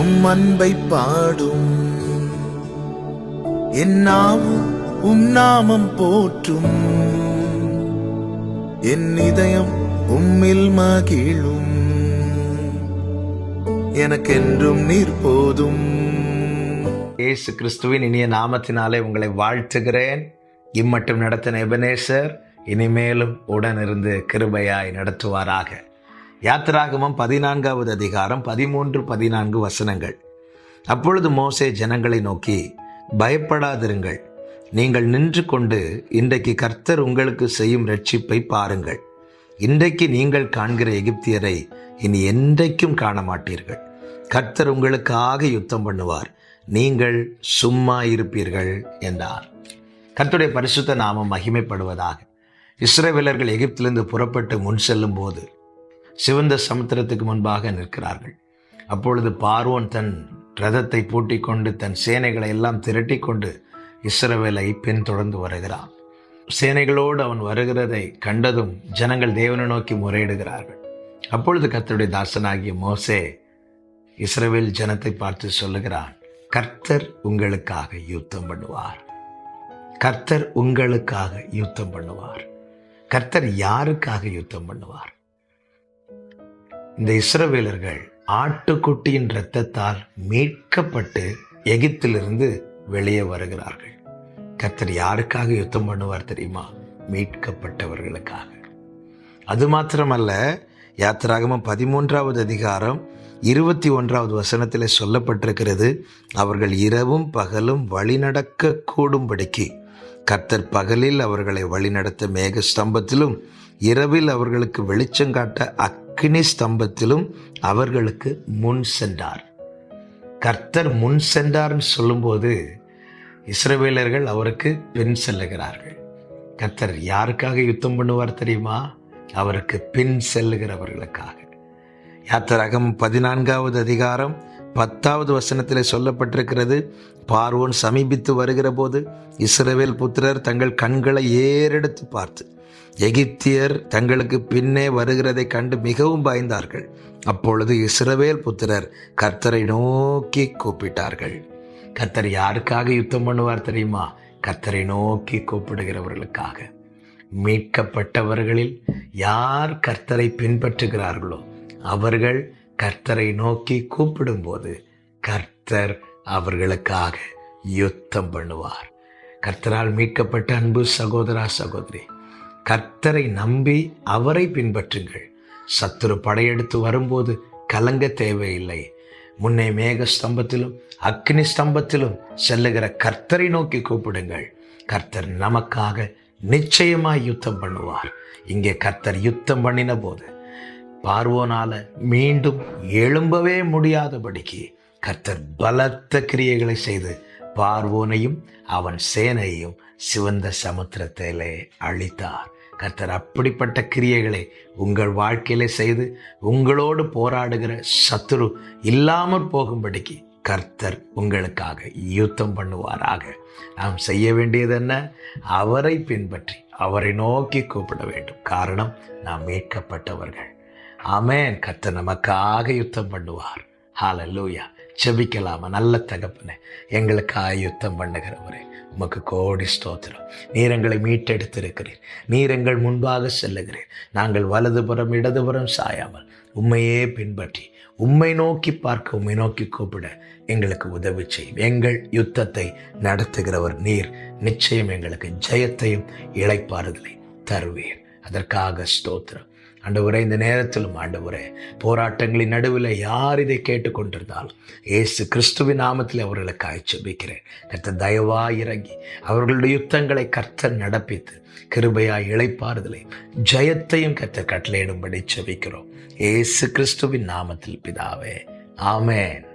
உம் அன்பை பாடும். என்னாவும் உம் நாமம் போற்றும். என் இதயம் உம்மில் மகிழும். எனக்கென்றும் நீர் போதும். இயேசு கிறிஸ்துவின் இனிய நாமத்தினாலே உங்களை வாழ்த்துகிறேன். இம்மட்டும் நடத்தின எபனேசர் இனிமேலும் உடனிருந்து கிருபையாய் நடத்துவாராக. யாத்திராகமம் பதினான்காவது அதிகாரம் பதிமூன்று பதினான்கு வசனங்கள். அப்பொழுது மோசே ஜனங்களை நோக்கி பயப்படாதிருங்கள். நீங்கள் நின்று கொண்டு இன்றைக்கு கர்த்தர் உங்களுக்கு செய்யும் ரட்சிப்பை பாருங்கள். இன்றைக்கு நீங்கள் காண்கிற எகிப்தியரை இனி என்றைக்கும் காண மாட்டீர்கள் கர்த்தர் உங்களுக்காக யுத்தம் பண்ணுவார். நீங்கள் சும்மா இருப்பீர்கள் என்றார். கர்த்தருடைய பரிசுத்த நாமம் மகிமைப்படுவதாக. இஸ்ரவேலர்கள் எகிப்திலிருந்து புறப்பட்டு முன் செல்லும் போது சிவந்த சமுத்திரத்துக்கு முன்பாக நிற்கிறார்கள். அப்பொழுது பார்வோன் தன் ரதத்தை பூட்டிக் கொண்டு தன் சேனைகளை எல்லாம் திரட்டி கொண்டு இஸ்ரவேலை பின்தொடர்ந்து வருகிறான். சேனைகளோடு அவன் வருகிறதை கண்டதும் ஜனங்கள் தேவனை நோக்கி முறையிடுகிறார்கள். அப்பொழுது கர்த்தருடைய தாசனாகிய மோசே இஸ்ரவேல் ஜனத்தை பார்த்து சொல்லுகிறான் கர்த்தர் உங்களுக்காக யுத்தம் பண்ணுவார். கர்த்தர் உங்களுக்காக யுத்தம் பண்ணுவார். கர்த்தர் யாருக்காக யுத்தம் பண்ணுவார்? இந்த இஸ்ரவேலர்கள் ஆட்டுக்குட்டியின் இரத்தத்தால் மீட்கப்பட்டு எகிப்திலிருந்து வெளியே வருகிறார்கள். கர்த்தர் யாருக்காக யுத்தம் பண்ணுவார் தெரியுமா? மீட்கப்பட்டவர்களுக்காக. அது மாத்திரமல்ல யாத்திராகமம் பதிமூன்றாவது அதிகாரம் இருபத்தி ஒன்றாவது வசனத்தில் சொல்லப்பட்டிருக்கிறது அவர்கள் இரவும் பகலும் வழிநடக்க கூடும்படிக்கு கர்த்தர் பகலில் அவர்களை வழிநடத்த மேக ஸ்தம்பத்திலும் இரவில் அவர்களுக்கு வெளிச்சம் காட்ட அக்னி ஸ்தம்பத்திலும் அவர்களுக்கு முன் சென்றார். கர்த்தர் முன் சென்றார்னு சொல்லும்போது இஸ்ரவேலர்கள் அவருக்கு பின் செல்லுகிறார்கள். கர்த்தர் யாருக்காக யுத்தம் பண்ணுவார் தெரியுமா? அவருக்கு பின் செல்லுகிறவர்களுக்காக. யாத்திராகம் பதினான்காவது அதிகாரம் பத்தாவது வசனத்தில் சொல்லப்பட்டிருக்கிறது பார்வோன் சமீபித்து வருகிற போது இஸ்ரவேல் புத்திரர் தங்கள் கண்களை ஏறெடுத்து பார்த்து எகிப்தியர் தங்களுக்கு பின்னே வருகிறதை கண்டு மிகவும் பயந்தார்கள். அப்பொழுது இஸ்ரவேல் புத்திரர் கர்த்தரை நோக்கி கூப்பிட்டார்கள். கர்த்தர் யாருக்காக யுத்தம் பண்ணுவார் தெரியுமா? கர்த்தரை நோக்கி கூப்பிடுகிறவர்களுக்காக. மீட்கப்பட்டவர்களில் யார் கர்த்தரை பின்பற்றுகிறார்களோ அவர்கள் கர்த்தரை நோக்கி கூப்பிடும்போது கர்த்தர் அவர்களுக்காக யுத்தம் பண்ணுவார். கர்த்தரால் மீட்கப்பட்ட அன்பு சகோதரா சகோதரி கர்த்தரை நம்பி அவரை பின்பற்றுங்கள். சத்துரு படையெடுத்து வரும்போது கலங்க தேவையில்லை. முன்னே மேக ஸ்தம்பத்திலும் அக்னி ஸ்தம்பத்திலும் செல்லுகிற கர்த்தரை நோக்கி கூப்பிடுங்கள். கர்த்தர் நமக்காக நிச்சயமாய் யுத்தம் பண்ணுவார். இங்கே கர்த்தர் யுத்தம் பண்ணின போது பார்வோனால மீண்டும் எழும்பவே முடியாதபடிக்கு கர்த்தர் பலத்த கிரியைகளை செய்து பார்வோனையும் அவன் சேனையும் சிவந்த சமுத்திரத்திலே அழித்தார். கர்த்தர் அப்படிப்பட்ட கிரியைகளை உங்கள் வாழ்க்கையிலே செய்து உங்களோடு போராடுகிற சத்துரு இல்லாமற் போகும்படிக்கு கர்த்தர் உங்களுக்காக யுத்தம் பண்ணுவாராக. நாம் செய்ய வேண்டியது என்ன? அவரை பின்பற்றி அவரை நோக்கி கூப்பிட வேண்டும். காரணம் நாம் மீட்கப்பட்டவர்கள். ஆமென். கத்த நமக்காக யுத்தம் பண்ணுவார். ஹால லூயா செபிக்கலாமா? நல்ல தகப்பனே எங்களுக்காக யுத்தம் பண்ணுகிறவரே உமக்கு கோடி ஸ்தோத்திரம். நீர் எங்களை மீட்டெடுத்திருக்கிறீர். நீர் எங்கள் முன்பாக செல்லுகிறீர். நாங்கள் வலதுபுறம் இடதுபுறம் சாயாமல் உண்மையே பின்பற்றி உம்மை நோக்கி பார்க்க உம்மை நோக்கி கூப்பிட எங்களுக்கு உதவி செய்யும். எங்கள் யுத்தத்தை நடத்துகிறவர் நீர். நிச்சயம் எங்களுக்கு ஜெயத்தையும் இழைப்பாறுதலை தருவீர். அதற்காக ஸ்தோத்திரம். ஆண்டவரே இந்த நேரத்திலும் ஆண்டவரே போராட்டங்களின் நடுவில் யார் இதை கேட்டுக்கொண்டிருந்தாலும் ஏசு கிறிஸ்துவின் நாமத்தில் அவர்களை காய்ச்சபிக்கிறேன் கர்த்த தயவா இறங்கி அவர்களுடைய யுத்தங்களை கர்த்தர் நடப்பித்து கிருபையாய் இளைப்பாறுதலை ஜெயத்தையும் கர்த்தர் கட்டளையிடும்படி செபிக்கிறோம். ஏசு கிறிஸ்துவின் நாமத்தில் பிதாவே ஆமேன்.